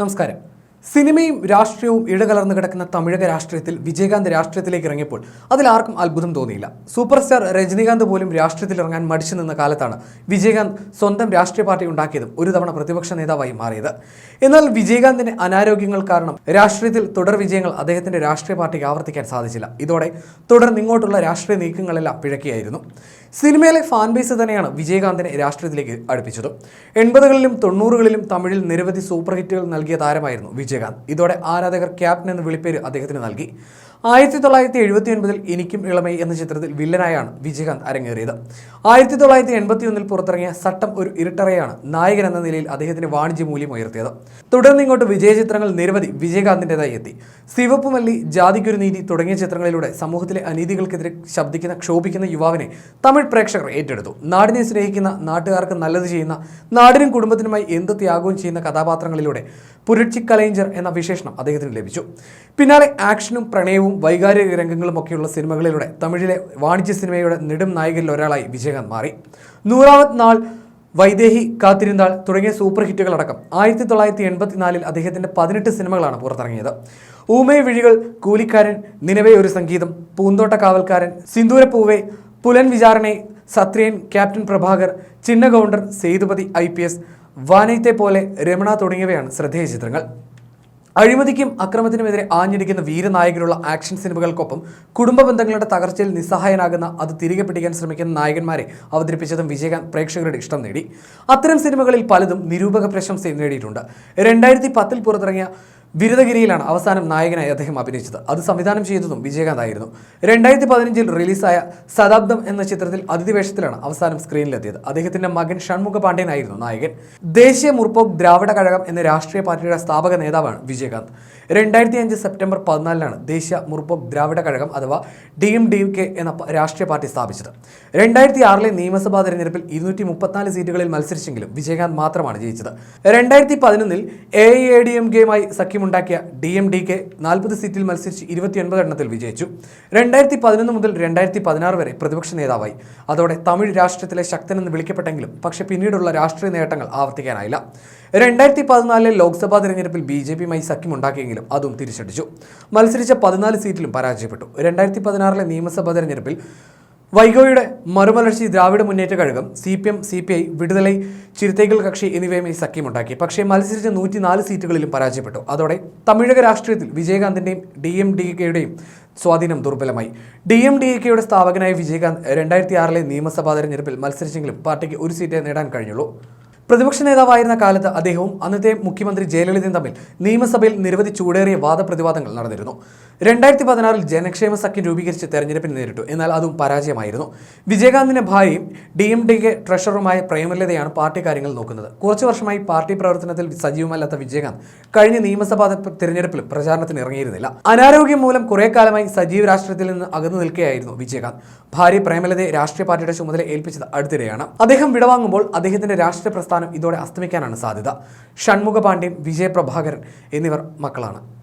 നമസ്കാരം. സിനിമയും രാഷ്ട്രീയവും ഇടകലർന്നു കിടക്കുന്ന തമിഴക രാഷ്ട്രീയത്തിൽ വിജയകാന്ത് രാഷ്ട്രീയത്തിലേക്ക് ഇറങ്ങിയപ്പോൾ അതിൽ ആർക്കും അത്ഭുതം തോന്നിയില്ല. സൂപ്പർ സ്റ്റാർ രജനീകാന്ത് പോലും രാഷ്ട്രീയത്തിൽ ഇറങ്ങാൻ മടിച്ചു നിന്ന കാലത്താണ് വിജയകാന്ത് സ്വന്തം രാഷ്ട്രീയ പാർട്ടി ഉണ്ടാക്കിയതും ഒരു തവണ പ്രതിപക്ഷ നേതാവായി മാറിയത്. എന്നാൽ വിജയകാന്തിന്റെ അനാരോഗ്യങ്ങൾ കാരണം രാഷ്ട്രീയത്തിൽ തുടർ വിജയങ്ങൾ അദ്ദേഹത്തിന്റെ രാഷ്ട്രീയ പാർട്ടിക്ക് ആവർത്തിക്കാൻ സാധിച്ചില്ല. ഇതോടെ തുടർന്ന് ഇങ്ങോട്ടുള്ള രാഷ്ട്രീയ നീക്കങ്ങളെല്ലാം പിഴക്കിയായിരുന്നു. സിനിമയിലെ ഫാൻ ബേസ് തന്നെയാണ് വിജയകാന്തിനെ രാഷ്ട്രീയത്തിലേക്ക് അടുപ്പിച്ചത്. എൺപതുകളിലും തൊണ്ണൂറുകളിലും തമിഴിൽ നിരവധി സൂപ്പർ ഹിറ്റുകൾ നൽകിയ താരമായിരുന്നു വിജയകാന്ത്. ഇതോടെ ആരാധകർ ക്യാപ്റ്റൻ എന്ന വിളിപ്പേര് അദ്ദേഹത്തിന് നൽകി. ആയിരത്തി തൊള്ളായിരത്തി എഴുപത്തി ഒൻപതിൽ എനിക്കും ഇളമൈ എന്ന ചിത്രത്തിൽ വില്ലനായാണ് വിജയകാന്ത് അരങ്ങേറിയത്. ആയിരത്തി തൊള്ളായിരത്തി എൺപത്തി ഒന്നിൽ പുറത്തിറങ്ങിയ സട്ടം ഒരു ഇരുട്ടറയാണ് നായകൻ എന്ന നിലയിൽ അദ്ദേഹത്തിന്റെ വാണിജ്യ മൂല്യം ഉയർത്തിയത്. തുടർന്ന് ഇങ്ങോട്ട് വിജയ ചിത്രങ്ങൾ നിരവധി വിജയകാന്തിന്റെതായി എത്തി. സിവപ്പുമല്ലി ജാതിക്കൊരു നീതി തുടങ്ങിയ ചിത്രങ്ങളിലൂടെ സമൂഹത്തിലെ അനീതികൾക്കെതിരെ ശബ്ദിക്കുന്ന ക്ഷോഭിക്കുന്ന യുവാവിനെ തമിഴ് പ്രേക്ഷകർ ഏറ്റെടുത്തു. നാടിനെ സ്നേഹിക്കുന്ന നാട്ടുകാർക്ക് നല്ലത് ചെയ്യുന്ന നാടിനും കുടുംബത്തിനുമായി എന്ത് ത്യാഗവും ചെയ്യുന്ന കഥാപാത്രങ്ങളിലൂടെ പുരട്ചി കലൈഞ്ചർ എന്ന വിശേഷണം അദ്ദേഹത്തിന് ലഭിച്ചു. പിന്നാലെ ആക്ഷനും പ്രണയവും വൈകാരിക രംഗങ്ങളും ഒക്കെയുള്ള സിനിമകളിലൂടെ തമിഴിലെ വാണിജ്യ സിനിമയുടെ നെടും നായകരിൽ ഒരാളായി വിജയകാന്ത് മാറി. നൂറാമത് നാൾ വൈദേഹി കാത്തിരുന്നാൾ തുടങ്ങിയ സൂപ്പർ ഹിറ്റുകളടക്കം ആയിരത്തി തൊള്ളായിരത്തി എൺപത്തിനാലിൽ അദ്ദേഹത്തിന്റെ പതിനെട്ട് സിനിമകളാണ് പുറത്തിറങ്ങിയത്. ഊമയ വിഴികൾ കൂലിക്കാരൻ നിലവേ ഒരു സംഗീതം Poonthotta Kaavalkaaran Sindhoorappoove Pulan Visaranai Sathriyan Captain Prabhakar Chinna Gounder Sethupathi I P S Vaanathai Pole Ramana തുടങ്ങിയവയാണ് ശ്രദ്ധേയ ചിത്രങ്ങൾ. അഴിമതിക്കും അക്രമത്തിനുമെതിരെ ആഞ്ഞടിക്കുന്ന വീരനായകരുള്ള ആക്ഷൻ സിനിമകൾക്കൊപ്പം കുടുംബ ബന്ധങ്ങളുടെ തകർച്ചയിൽ നിസ്സഹായനാകുന്ന അത് തിരികെ പിടിക്കാൻ ശ്രമിക്കുന്ന നായകന്മാരെ അവതരിപ്പിച്ചതും വിജയകാന്ത് പ്രേക്ഷകരുടെ ഇഷ്ടം നേടി. അത്തരം സിനിമകളിൽ പലതും നിരൂപക പ്രശംസ നേടിയിട്ടുണ്ട്. രണ്ടായിരത്തി പത്തിൽ പുറത്തിറങ്ങിയ ബിരുദഗിരിയിലാണ് അവസാനം നായകനായി അദ്ദേഹം അഭിനയിച്ചത്. അത് സംവിധാനം ചെയ്തതും വിജയകാന്ത് ആയിരുന്നു. രണ്ടായിരത്തി പതിനഞ്ചിൽ റിലീസായ ശതാബ്ദം എന്ന ചിത്രത്തിൽ അതിഥിവേഷത്തിലാണ് അവസാനം സ്ക്രീനിലെത്തിയത്. അദ്ദേഹത്തിന്റെ മകൻ ഷൺമുഖ പാണ്ഡ്യനായിരുന്നു നായകൻ. ദേശീയ മുർപോക് ദ്രാവിഡ കഴകം എന്ന രാഷ്ട്രീയ പാർട്ടിയുടെ സ്ഥാപക നേതാവാണ് വിജയകാന്ത്. രണ്ടായിരത്തി അഞ്ച് സെപ്റ്റംബർ പതിനാലിനാണ് ദേശീയ മുർപോക് ദ്രാവിഡ കഴകം അഥവാ ഡി എം ഡി കെ എന്ന രാഷ്ട്രീയ പാർട്ടി സ്ഥാപിച്ചത്. രണ്ടായിരത്തി ആറിലെ നിയമസഭാ തെരഞ്ഞെടുപ്പിൽ ഇരുന്നൂറ്റി മുപ്പത്തിനാല് സീറ്റുകളിൽ മത്സരിച്ചെങ്കിലും വിജയകാന്ത് മാത്രമാണ് ജയിച്ചത്. രണ്ടായിരത്തി പതിനൊന്നിൽ A I A D M കെയുമായി സഖ്യമുണ്ടാക്കിയ ഡി എം ഡി കെ നാൽപ്പത് സീറ്റിൽ മത്സരിച്ച് ഇരുപത്തിയൊൻപത് എണ്ണത്തിൽ വിജയിച്ചു. രണ്ടായിരത്തി പതിനൊന്ന് മുതൽ രണ്ടായിരത്തി പതിനാറ് വരെ പ്രതിപക്ഷ നേതാവായി. അതോടെ തമിഴ് രാഷ്ട്രീയത്തിലെ ശക്തനെന്ന് വിളിക്കപ്പെട്ടെങ്കിലും പക്ഷേ പിന്നീടുള്ള രാഷ്ട്രീയ നേട്ടങ്ങൾ ആവർത്തിക്കാനായില്ല. രണ്ടായിരത്തി പതിനാലിലെ ലോക്സഭാ തെരഞ്ഞെടുപ്പിൽ ബി ജെ പിയുമായി സഖ്യമുണ്ടാക്കിയെങ്കിലും അതും തിരിച്ചടിച്ചു. മത്സരിച്ച പതിനാല് സീറ്റിലും പരാജയപ്പെട്ടു. രണ്ടായിരത്തി പതിനാറിലെ നിയമസഭാ തെരഞ്ഞെടുപ്പിൽ വൈഗോയുടെ Marumalarchi Dravida Munnetra Kazhagam C P M C P I Viduthalai Chiruthaigal Katchi എന്നിവയുമായി സഖ്യമുണ്ടാക്കി. പക്ഷേ മത്സരിച്ച നൂറ്റിനാല് സീറ്റുകളിലും പരാജയപ്പെട്ടു. അതോടെ തമിഴക രാഷ്ട്രീയത്തിൽ വിജയകാന്തിന്റെയും ഡി എം ഡി കെയുടെയും സ്വാധീനം ദുർബലമായി. ഡി എം ഡി കെയുടെ സ്ഥാപകനായ വിജയകാന്ത് രണ്ടായിരത്തി ആറിലെ നിയമസഭാ തെരഞ്ഞെടുപ്പിൽ മത്സരിച്ചെങ്കിലും പാർട്ടിക്ക് ഒരു സീറ്റേ നേടാൻ കഴിഞ്ഞുള്ളൂ. പ്രതിപക്ഷ നേതാവായിരുന്ന കാലത്ത് അദ്ദേഹവും അന്നത്തെ മുഖ്യമന്ത്രി ജയലളിതയും തമ്മിൽ നിയമസഭയിൽ നിരവധി ചൂടേറിയ വാദപ്രതിവാദങ്ങൾ നടന്നിരുന്നു. രണ്ടായിരത്തി പതിനാറിൽ ജനക്ഷേമ സഖ്യം രൂപീകരിച്ച് തെരഞ്ഞെടുപ്പിന് നേരിട്ടു. എന്നാൽ അതും പരാജയമായിരുന്നു. വിജയകാന്തിന്റെ ഭാര്യയും ഡി എം ഡി കെ ട്രഷററുമായ പ്രേമലതയാണ് പാർട്ടി കാര്യങ്ങൾ നോക്കുന്നത്. കുറച്ചു വർഷമായി പാർട്ടി പ്രവർത്തനത്തിൽ സജീവമല്ലാത്ത വിജയകാന്ത് കഴിഞ്ഞ നിയമസഭാ തെരഞ്ഞെടുപ്പിലും പ്രചാരണത്തിന് ഇറങ്ങിയിരുന്നില്ല. അനാരോഗ്യം മൂലം കുറെ കാലമായി സജീവ രാഷ്ട്രീയത്തിൽ നിന്ന് അകന്നു നിൽക്കുകയായിരുന്നു വിജയകാന്ത്. ഭാര്യ പ്രേമലതയെ രാഷ്ട്രീയ പാർട്ടിയുടെ ചുമതല ഏൽപ്പിച്ചത് അടുത്തിടെയാണ്. അദ്ദേഹം വിടവാങ്ങുമ്പോൾ അദ്ദേഹത്തിന്റെ രാഷ്ട്രീയ ഇതോടെ അസ്തമിക്കാനാണ് സാധ്യത. ഷൺമുഖ പാണ്ഡ്യൻ വിജയ പ്രഭാകരൻ എന്നിവർ മക്കളാണ്.